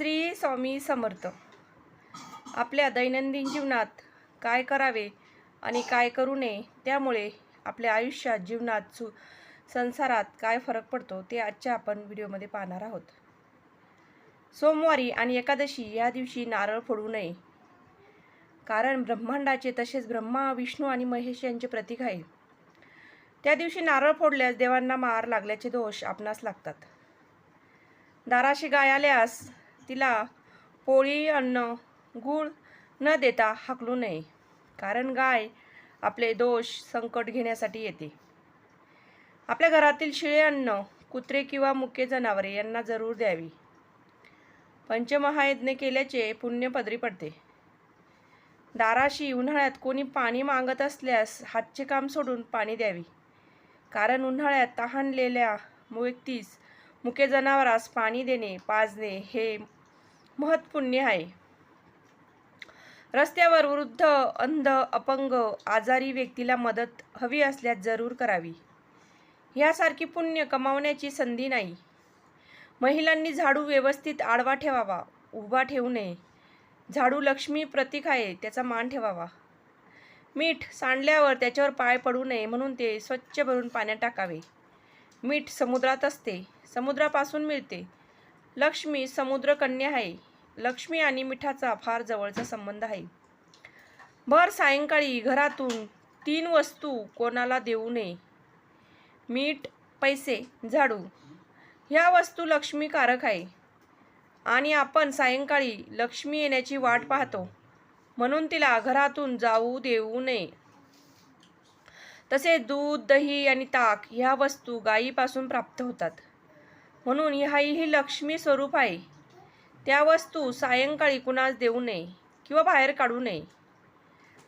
श्री स्वामी समर्थ. आपल्या दैनंदिन जीवनात काय करावे आणि काय करू नये त्यामुळे आपल्या आयुष्यात जीवनात सु संसारात काय फरक पडतो ते आजच्या आपण व्हिडिओमध्ये पाहणार आहोत. सोमवारी आणि एकादशी या दिवशी नारळ फोडू नये. कारण ब्रह्मांडाचे तसेच ब्रह्मा विष्णू आणि महेश यांचे प्रतीक आहे. त्या दिवशी नारळ फोडल्यास देवांना मार लागल्याचे दोष आपणास लागतात. दाराशी गाय आल्यास तिला पोळी अन्न गूळ न देता हाकलू नये कारण गाय आपले दोष संकट घेण्यासाठी येते. आपल्या घरातील शिळे अन्न कुत्रे किंवा मुके जनावरे यांना जरूर द्यावी. पंचमहायज्ञ केल्याचे पुण्य पदरी पडते. दाराशी उन्हाळ्यात कोणी पाणी मागत असल्यास हातचे काम सोडून पाणी द्यावी कारण उन्हाळ्यात तहानलेल्या व्यक्तीस मुके जनावरास पाणी देणे पाजणे हे महत्पुण्य आहे. रस्त्यावर वृद्ध अंध अपंग आजारी व्यक्तीला मदत हवी असल्यास जरूर करावी. ह्यासारखी पुण्य कमावण्याची संधी नाही. महिलांनी झाडू व्यवस्थित आडवा ठेवावा उभा ठेवू नये. झाडू लक्ष्मी प्रतीक आहे त्याचा मान ठेवावा. मीठ सांडल्यावर त्याच्यावर पाय पडू नये म्हणून ते स्वच्छ भरून पाण्यात टाकावे. मीठ समुद्रात असते समुद्रापासून मिळते. लक्ष्मी समुद्रकन्या आहे. लक्ष्मी आणि मिठाचा फार जवळचा संबंध आहे. भर सायंकाळी घरातून तीन वस्तू कोणाला देऊ नये? मीठ पैसे झाडू. ह्या वस्तू लक्ष्मीकारक आहे. आणि आपण सायंकाळी लक्ष्मी येण्याची वाट पाहतो. म्हणून तिला घरातून जाऊ देऊ नये. तसेच दूध दही आणि ताक ह्या वस्तू गायीपासून प्राप्त होतात. म्हणून ह्याही लक्ष्मी स्वरूप आहे. त्या वस्तू सायंकाळी कुणास देऊ नये किंवा बाहेर काढू नये.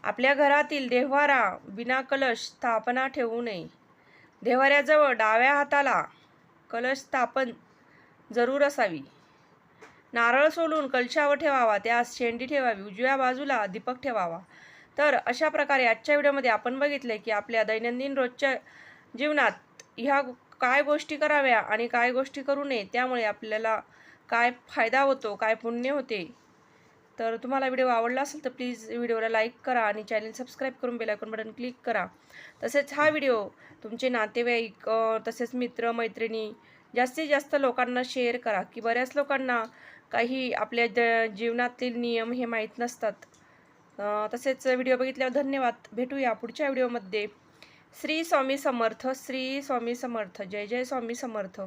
आपल्या घरातील देव्हारा बिना कलश स्थापना ठेवू नये. देव्हाऱ्याजवळ डाव्या हाताला कलश स्थापन जरूर असावी. नारळ सोलून कलशावर ठेवावा त्यास शेंडी ठेवावी उजव्या बाजूला दीपक ठेवावा. तर अशा प्रकारे आजच्या व्हिडिओमध्ये आपण बघितले की आपल्या दैनंदिन रोजच्या जीवनात ह्या काय गोष्टी कराव्या आणि काय गोष्टी करू नये त्यामुळे आपल्याला काय फायदा होतो काय पुण्य होते? तर तुम्हाला व्हिडिओ आवडला असेल तर प्लीज व्हिडिओला लाईक करा आणि चॅनल सबस्क्राईब करून बेलायकॉन बटन क्लिक करा. तसेच हा व्हिडिओ तुमचे नातेवाईक तसेच मित्र मैत्रिणी जास्तीत जास्त लोकांना शेअर करा की बऱ्याच लोकांना काही आपल्या ज जीवनातील नियम हे माहीत नसतात. तसेच व्हिडिओ बघितल्यावर धन्यवाद. भेटूया पुढच्या व्हिडिओमध्ये. श्री स्वामी समर्थ श्री स्वामी समर्थ. जय जय स्वामी समर्थ.